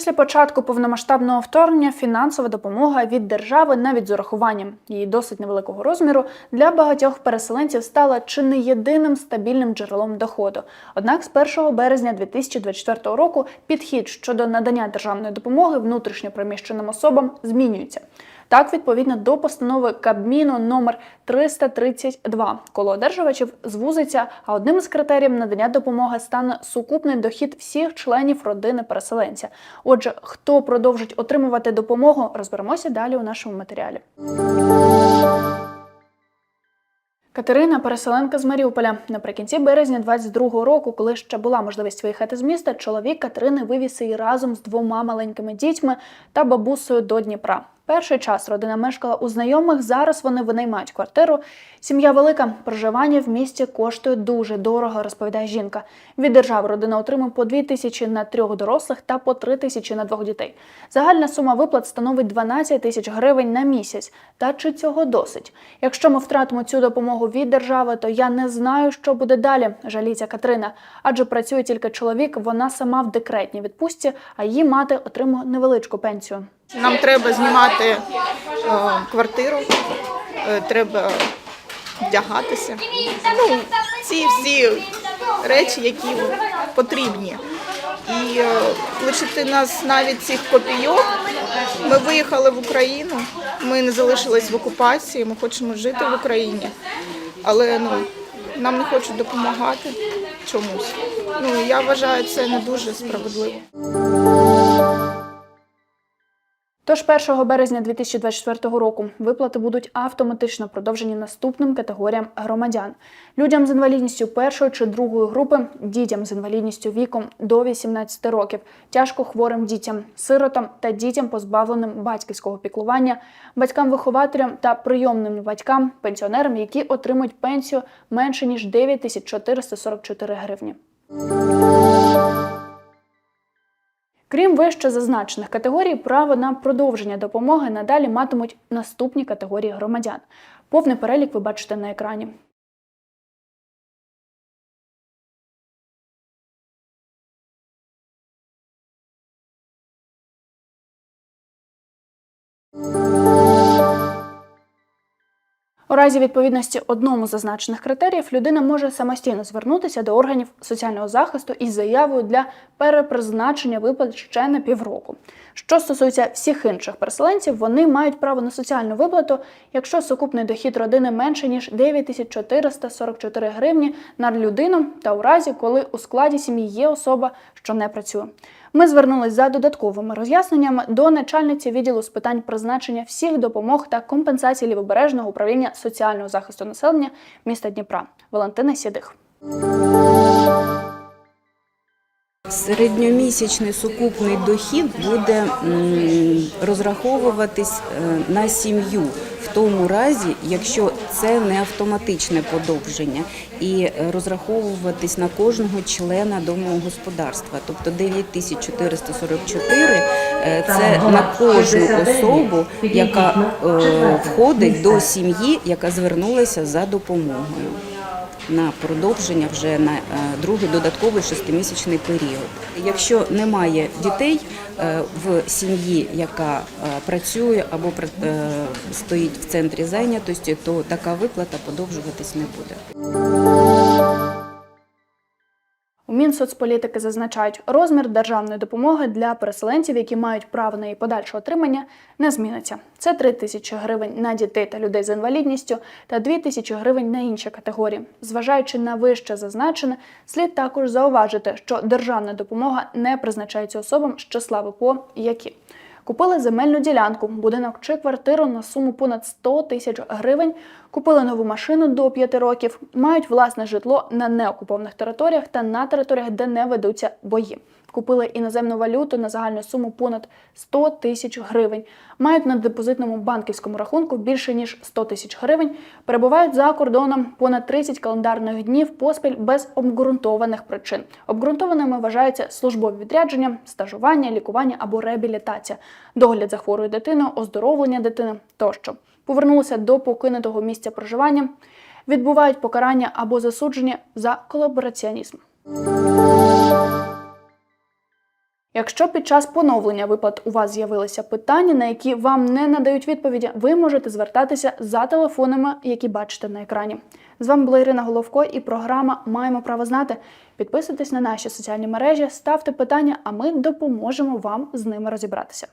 Після початку повномасштабного вторгнення фінансова допомога від держави навіть з урахуванням її досить невеликого розміру для багатьох переселенців стала чи не єдиним стабільним джерелом доходу. Однак з 1 березня 2024 року підхід щодо надання державної допомоги внутрішньо переміщеним особам змінюється. Так, відповідно до постанови Кабміну номер 332, коло одержувачів звузиться, а одним із критеріїв надання допомоги стане сукупний дохід всіх членів родини переселенця. Отже, хто продовжить отримувати допомогу, розберемося далі у нашому матеріалі. Катерина, переселенка з Маріуполя. Наприкінці березня 22-го року, коли ще була можливість виїхати з міста, чоловік Катерини вивіз її разом з двома маленькими дітьми та бабусею до Дніпра. Перший час родина мешкала у знайомих. Зараз вони винаймають квартиру. Сім'я велика. Проживання в місті коштує дуже дорого, розповідає жінка. Від держави родина отримує по 2 тисячі на трьох дорослих та по 3 тисячі на двох дітей. Загальна сума виплат становить 12 тисяч гривень на місяць. Та чи цього досить? Якщо ми втратимо цю допомогу від держави, то я не знаю, що буде далі. Жаліться Катерина. Адже працює тільки чоловік, вона сама в декретній відпустці, а її мати отримує невеличку пенсію. Нам треба знімати е, квартиру, е, треба вдягатися. Ну, ці всі речі, які потрібні. І е, лишити нас навіть цих копійок. Ми виїхали в Україну, ми не залишились в окупації, ми хочемо жити в Україні, але ну, нам не хочуть допомагати чомусь. Ну, я вважаю, це не дуже справедливо. Тож 1 березня 2024 року виплати будуть автоматично продовжені наступним категоріям громадян: людям з інвалідністю першої чи другої групи, дітям з інвалідністю віком до 18 років, тяжко хворим дітям, сиротам та дітям, позбавленим батьківського піклування, батькам-вихователям та прийомним батькам, пенсіонерам, які отримують пенсію менше ніж 9444 гривні. Крім вище зазначених категорій, право на продовження допомоги надалі матимуть наступні категорії громадян. Повний перелік ви бачите на екрані. У разі відповідності одному з зазначених критеріїв людина може самостійно звернутися до органів соціального захисту із заявою для перепризначення виплат ще на півроку. Що стосується всіх інших переселенців, вони мають право на соціальну виплату, якщо сукупний дохід родини менше ніж 9444 гривні на людину, та у разі, коли у складі сім'ї є особа, що не працює. Ми звернулись за додатковими роз'ясненнями до начальниці відділу з питань призначення всіх допомог та компенсацій лівобережного управління соціального захисту населення міста Дніпра Валентини Сідих. Середньомісячний сукупний дохід буде розраховуватись е, на сім'ю. В тому разі, якщо це не автоматичне подовження, і е, розраховуватись на кожного члена домогосподарства. Тобто 9444 е, це на кожну особу, яка е, входить до сім'ї, яка звернулася за допомогою на продовження вже на е, другий додатковий шестимісячний період. Якщо немає дітей е, в сім'ї, яка е, працює або стоїть в центрі зайнятості, то така виплата подовжуватись не буде. Мінсоцполітики зазначають, розмір державної допомоги для переселенців, які мають право на її подальше отримання, не зміниться. Це 3 тисячі гривень на дітей та людей з інвалідністю та 2 тисячі гривень на інші категорії. Зважаючи на вище зазначене, слід також зауважити, що державна допомога не призначається особам з числа ВПО, які Купили земельну ділянку, будинок чи квартиру на суму понад 100 тисяч гривень, купили нову машину до 5 років, мають власне житло на неокупованих територіях та на територіях, де не ведуться бої. Купили іноземну валюту на загальну суму понад 100 тисяч гривень, мають на депозитному банківському рахунку більше ніж 100 тисяч гривень, перебувають за кордоном понад 30 календарних днів поспіль без обґрунтованих причин. Обґрунтованими вважаються службові відрядження, стажування, лікування або реабілітація, догляд за хворою дитиною, оздоровлення дитини тощо. Повернулися до покинутого місця проживання, відбувають покарання або засудження за колабораціонізм. Якщо під час поновлення виплат у вас з'явилися питання, на які вам не надають відповіді, ви можете звертатися за телефонами, які бачите на екрані. З вами була Ірина Головко і програма Маємо право знати. Підписуйтесь на наші соціальні мережі, ставте питання, а ми допоможемо вам з ними розібратися.